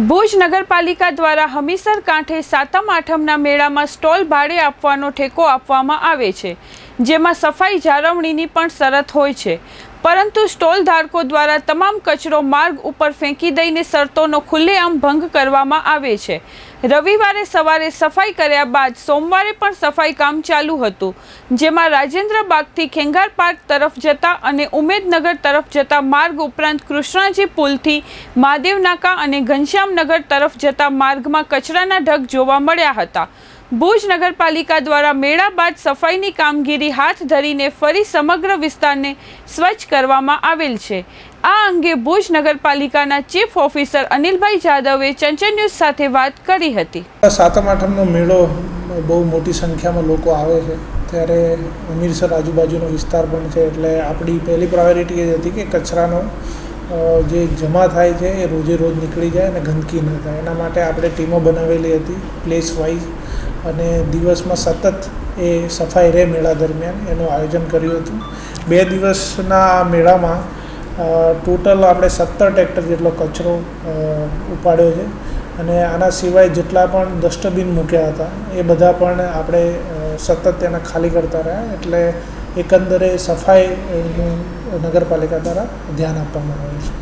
ભુજ નગરપાલિકા દ્વારા હમીસર કાંઠે સાતમ આઠમના મેળામાં સ્ટોલ ભાડે આપવાનો ઠેકો આપવામાં આવે છે, જેમાં સફાઈ જાળવણીની પણ શરત હોય છે. પરંતુ સ્ટોલ ધારકો દ્વારા તમામ કચરો માર્ગ ઉપર ફેંકી દઈને શરતોનો ખુલ્લેઆમ ભંગ કરવામાં આવે છે. રવિવારે સવારે સફાઈ કર્યા બાદ સોમવારે પણ સફાઈ કામ ચાલુ હતું, જેમાં રાજેન્દ્ર બાગથી ખેંગાર પાર્ક તરફ જતા અને ઉમેદનગર તરફ જતા માર્ગ ઉપરાંત કૃષ્ણાજી પુલથી મહાદેવ અને ઘનશ્યામનગર તરફ જતા માર્ગમાં કચરાના ઢગ જોવા મળ્યા હતા. ભુજ નગરપાલિકા દ્વારા મેળા બાદ સફાઈની કામગીરી હાથ ધરીને ફરી સમગ્ર વિસ્તારને સ્વચ્છ કરવામાં આવેલ છે. આ અંગે ભુજ નગરપાલિકાના ચીફ ઓફિસર અનિલભાઈ જાદવે ચંચળ ન્યૂઝ સાથે વાત કરી હતી. સાતમ આઠમનો મેળો બહુ મોટી સંખ્યામાં લોકો આવે છે. ત્યારે અમીરસર આજુબાજુનો વિસ્તાર પણ છે. એટલે આપણી પહેલી પ્રાયોરિટી એ હતી કે કચરાનો જે જમા થાય છે એ રોજે રોજ નીકળી જાય અને ગંદકી ન થાય. એના માટે આપણે ટીમો બનાવેલી હતી પ્લેસ વાઇઝ અને દિવસમાં સતત એ સફાઈ રહે મેળા દરમિયાન, એનું આયોજન કર્યું હતું. બે દિવસના મેળામાં ટોટલ આપણે સત્તર ટ્રેક્ટર જેટલો કચરો ઉપાડ્યો છે. અને આના સિવાય જેટલા પણ ડસ્ટબિન મૂક્યા હતા, એ બધા પણ આપણે સતત તેને ખાલી કરતા રહ્યા. એટલે એકંદરે સફાઈનું નગરપાલિકા દ્વારા ધ્યાન આપવામાં આવ્યું છે.